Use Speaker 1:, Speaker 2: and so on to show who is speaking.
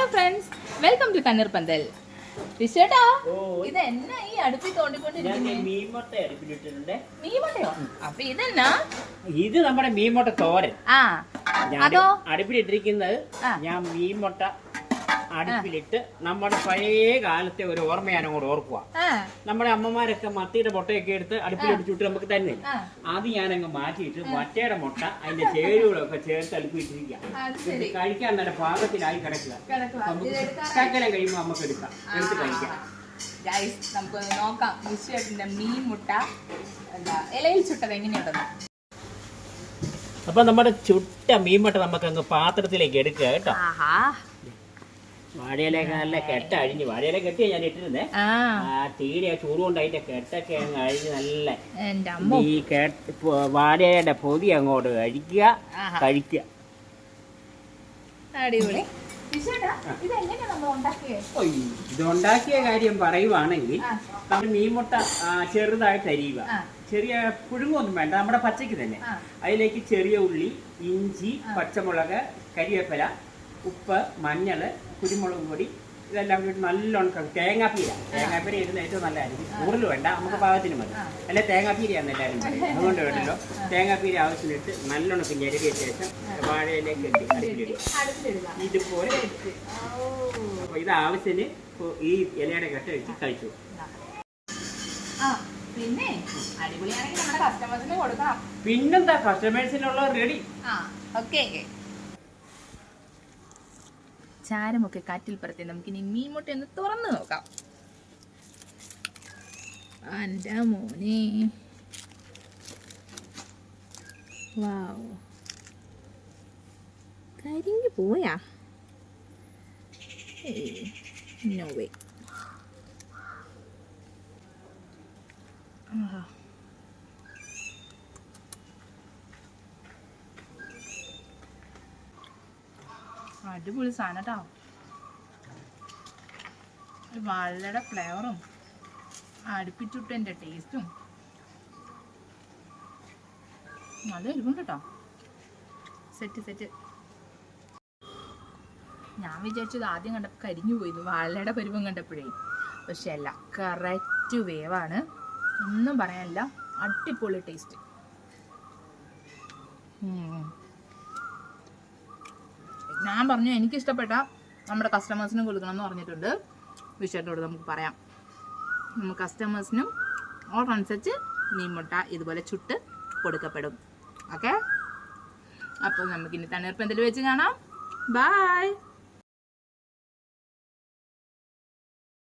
Speaker 1: Hello friends welcome to Thanneerpanthal വിശേട്ടാ
Speaker 2: ഓ.
Speaker 1: ഇത് എന്നാ ഈ അടുപ്പിൽ
Speaker 2: തോണ്ടിക്കൊണ്ടിരിക്കുന്നത്
Speaker 1: മീമട്ടയോ അപ്പൊ ഇതെന്നാ?
Speaker 2: ഇത് നമ്മുടെ മീൻമുട്ട തോരൻ.
Speaker 1: ആ. അതോ?
Speaker 2: അടുപ്പിലിട്ടിരിക്കുന്നത്. ഞാൻ മീൻമുട്ട അടുപ്പിലിട്ട് നമ്മുടെ പഴയ കാലത്തെ ഒരു ഓർമ്മയാണ് അങ്ങോട്ട് ഓർക്കുക. നമ്മുടെ അമ്മമാരൊക്കെ മത്തിയുടെ മുട്ടയൊക്കെ എടുത്ത് അടുപ്പിലിട്ട് ചുട്ട് നമുക്ക് തന്നെ അത് ഞാൻ ഞാനങ്ങ് മാറ്റിയിട്ട് മറ്റയുടെ മുട്ട അതിന്റെ ചേരുകളൊക്കെ ചേർത്ത് അടുപ്പിട്ടിരിക്കുക കഴിക്കാൻ നല്ല പാകത്തിലായി കിടക്കുക. നമുക്ക് ശകലം കഴിയുമ്പോൾ നമുക്ക് എടുക്കാം. എടുത്ത് കഴിക്കാം.
Speaker 1: നമുക്ക് നോക്കാം. വിശേഷിന്റെ മീൻ മുട്ട എന്താ ഇലയിൽ ചുട്ടത് എങ്ങനെയുണ്ടെന്ന്.
Speaker 2: അപ്പൊ നമ്മുടെ ചുട്ട മീൻമുട്ട നമുക്ക് അങ്ങ് പാത്രത്തിലേക്ക് എടുക്കുക കേട്ടോ. വാഴയിലേക്ക് നല്ല കെട്ട അഴിഞ്ഞ് വാഴയില കെട്ടിയാ ഞാൻ ഇട്ടിരുന്നേ.
Speaker 1: ആ.
Speaker 2: തീരെ ആ ചൂട് കൊണ്ട് അതിന്റെ കെട്ടൊക്കെ അങ്ങ് അഴിഞ്ഞ് നല്ല ഈ വാഴയുടെ പൊതി അങ്ങോട്ട് കഴിക്കുക. കഴിക്കുക.
Speaker 1: അടിപൊളി.
Speaker 2: ഇതുണ്ടാക്കിയ കാര്യം പറയുവാണെങ്കിൽ. നമ്മൾ മീൻമുട്ട ചെറുതായിട്ട് അരിയുക. ചെറിയ പുഴുങ്ങൊന്നും വേണ്ട നമ്മുടെ പച്ചയ്ക്ക് തന്നെ. അതിലേക്ക് ചെറിയ ഉള്ളി ഇഞ്ചി പച്ചമുളക് കരിവേപ്പില ഉപ്പ് മഞ്ഞൾ കുരുമുളക് പൊടി ഇതെല്ലാം കൂടി നല്ലോണം തേങ്ങാപ്പീര. തേങ്ങാപ്പീര ഇരുന്ന് ഏറ്റവും നല്ലതായിരിക്കും. കൂടുതൽ വേണ്ട നമുക്ക് പാകത്തിന് മതി. അല്ലെ തേങ്ങാപ്പീരയാണ് എല്ലാവരും പറയും. അതുകൊണ്ട് വേണ്ടല്ലോ തേങ്ങാപ്പീര ആവശ്യത്തിനിട്ട് നല്ലോണം പിന്നെ ഞെരുകിയ ശേഷം വാഴയിലേക്ക് എത്തി അടുപ്പിലിടുക. ഇതുപോലെ അപ്പൊ ഇത് ആവശ്യത്തിന് ഈ ഇലയുടെ കെട്ട വെച്ച് കഴിച്ചു.
Speaker 1: പിന്നെ അടിപൊളിയാണെങ്കിൽ നമ്മുടെ കസ്റ്റമേഴ്സിന് കൊടുക്കണം.
Speaker 2: പിന്നെന്താ കസ്റ്റമേഴ്സിനുള്ള റെഡി
Speaker 1: ആ ഓക്കെ ചാരമൊക്കെ കാറ്റിൽ പറത്തി. നമുക്കിനി മീൻ മുട്ട ഒന്ന് തുറന്ന് നോക്കാം. എന്റെ മോനെ. വാവ്. കരിഞ്ഞു പോയാ? നോ വേ ആഹാ. അടിപൊളി സാധനം കേട്ടോ വാഴയുടെ ഫ്ലേവറും അടുപ്പിച്ചുട്ടതിന്റെ ടേസ്റ്റും നല്ല എരിവുണ്ട് കേട്ടോ സെറ്റ് സെറ്റ് ഞാൻ വിചാരിച്ചത് ആദ്യം കണ്ടപ്പോൾ കരിഞ്ഞു പോയിരുന്നു വാഴയുടെ പരുവം കണ്ടപ്പോഴേ. പക്ഷെ അല്ല കറക്റ്റ് വേവാണ് ഒന്നും പറയാനില്ല അടിപൊളി ടേസ്റ്റ് ഞാൻ പറഞ്ഞു എനിക്ക് ഇഷ്ടപ്പെട്ട നമ്മുടെ കസ്റ്റമേഴ്സിനും കൊടുക്കണം എന്ന് പറഞ്ഞിട്ടുണ്ട്. വിഷയത്തോട് നമുക്ക് പറയാം. നമ്മൾ കസ്റ്റമേഴ്സിനും ഓർഡർ അനുസരിച്ച് മീൻമുട്ട ഇതുപോലെ ചുട്ട് കൊടുക്കപ്പെടും. ഓക്കെ അപ്പോൾ നമുക്കിനി തണ്ണീർപ്പന്തൽ വെച്ച് കാണാം. ബായ്